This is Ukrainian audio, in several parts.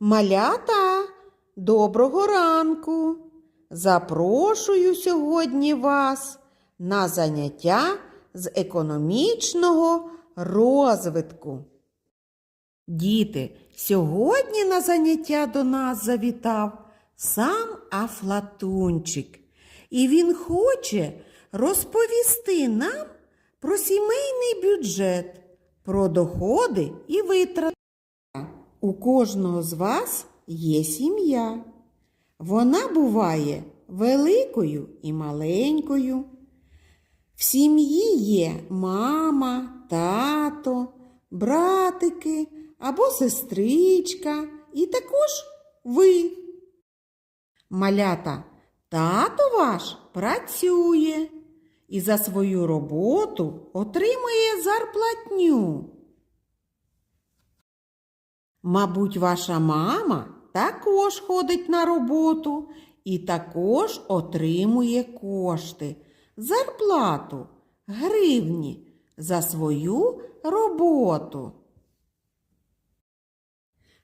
Малята, доброго ранку! Запрошую сьогодні вас на заняття з економічного розвитку. Діти, сьогодні на заняття до нас завітав сам Афлатунчик, і він хоче розповісти нам про сімейний бюджет, про доходи і витрати. У кожного з вас є сім'я. Вона буває великою і маленькою. В сім'ї є мама, тато, братики або сестричка, і також ви. Малята, тато ваш працює і за свою роботу отримує зарплатню. Мабуть, ваша мама також ходить на роботу і також отримує кошти, зарплату, гривні за свою роботу.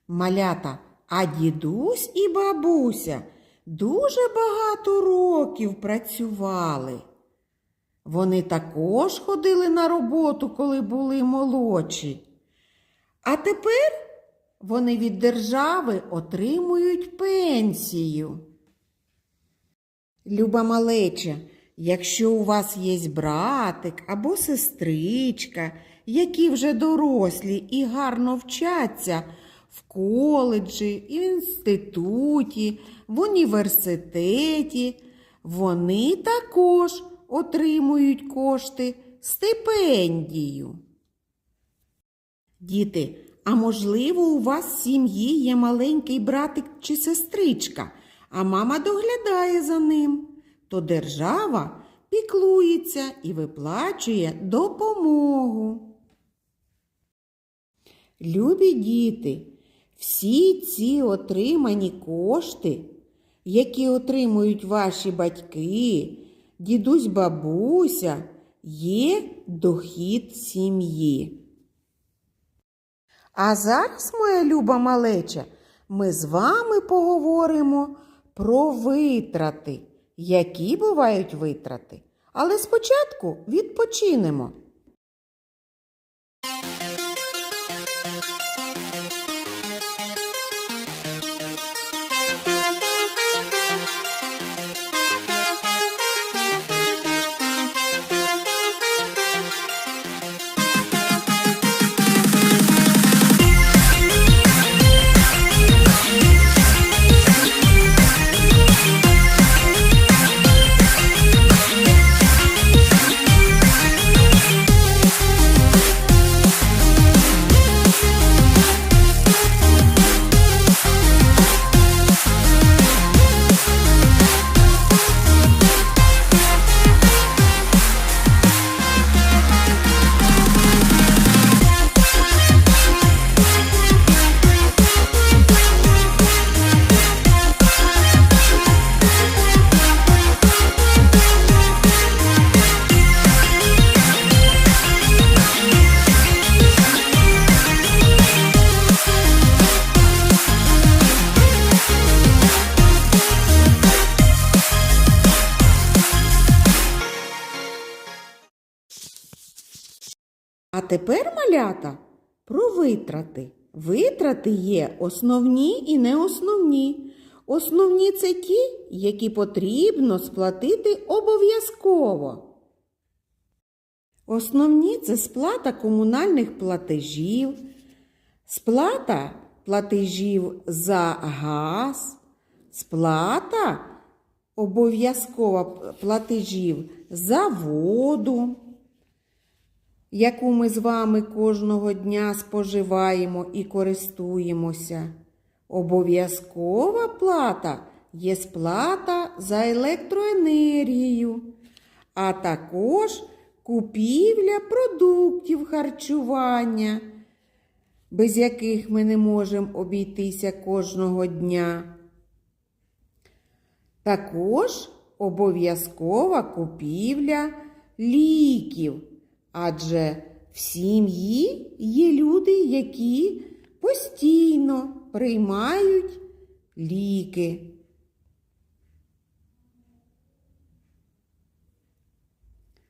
Малята, а дідусь і бабуся дуже багато років працювали. Вони також ходили на роботу, коли були молодші. А тепер вони від держави отримують пенсію. Люба малеча, якщо у вас є братик або сестричка, які вже дорослі і гарно вчаться в коледжі, інституті, в університеті, вони також отримують кошти стипендію. Діти, а можливо, у вас в сім'ї є маленький братик чи сестричка, а мама доглядає за ним, то держава піклується і виплачує допомогу. Любі діти, всі ці отримані кошти, які отримують ваші батьки, дідусь бабуся, є дохід сім'ї. А зараз, моя люба малеча, ми з вами поговоримо про витрати. Які бувають витрати? Але спочатку відпочинемо. Тепер, малята, про витрати. Витрати є основні і неосновні. Основні це ті, які потрібно сплатити обов'язково. Основні це сплата комунальних платежів, сплата платежів за газ, сплата обов'язкова платежів за воду яку ми з вами кожного дня споживаємо і користуємося. Обов'язкова плата є сплата за електроенергію, а також купівля продуктів харчування, без яких ми не можемо обійтися кожного дня. Також обов'язкова купівля ліків. Адже в сім'ї є люди, які постійно приймають ліки.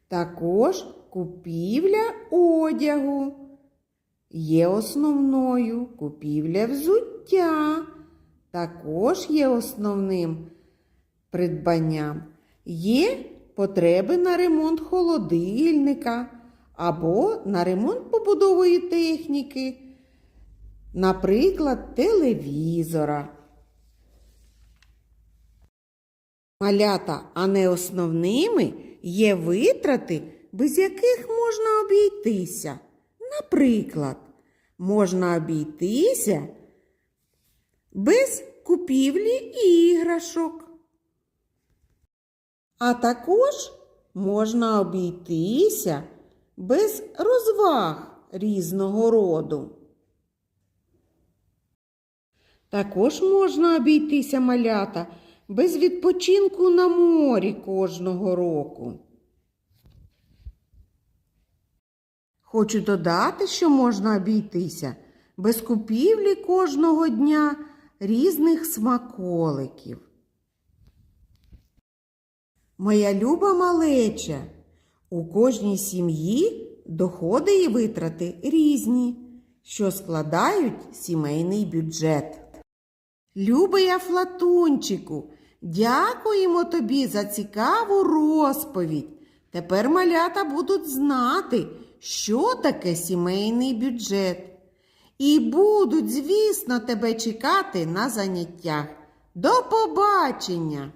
Також купівля одягу є основною, купівля взуття також є основним придбанням. Є потреби на ремонт холодильника або на ремонт побудової техніки, наприклад, телевізора. Малята, а не основними є витрати, без яких можна обійтися. Наприклад, можна обійтися без купівлі іграшок. А також можна обійтися без розваг різного роду. Також можна обійтися малята без відпочинку на морі кожного року. Хочу додати, що можна обійтися без купівлі кожного дня різних смаколиків. Моя люба малеча, у кожній сім'ї доходи і витрати різні, що складають сімейний бюджет. Любий Афлатунчику, дякуємо тобі за цікаву розповідь. Тепер малята будуть знати, що таке сімейний бюджет. І будуть, звісно, тебе чекати на заняттях. До побачення!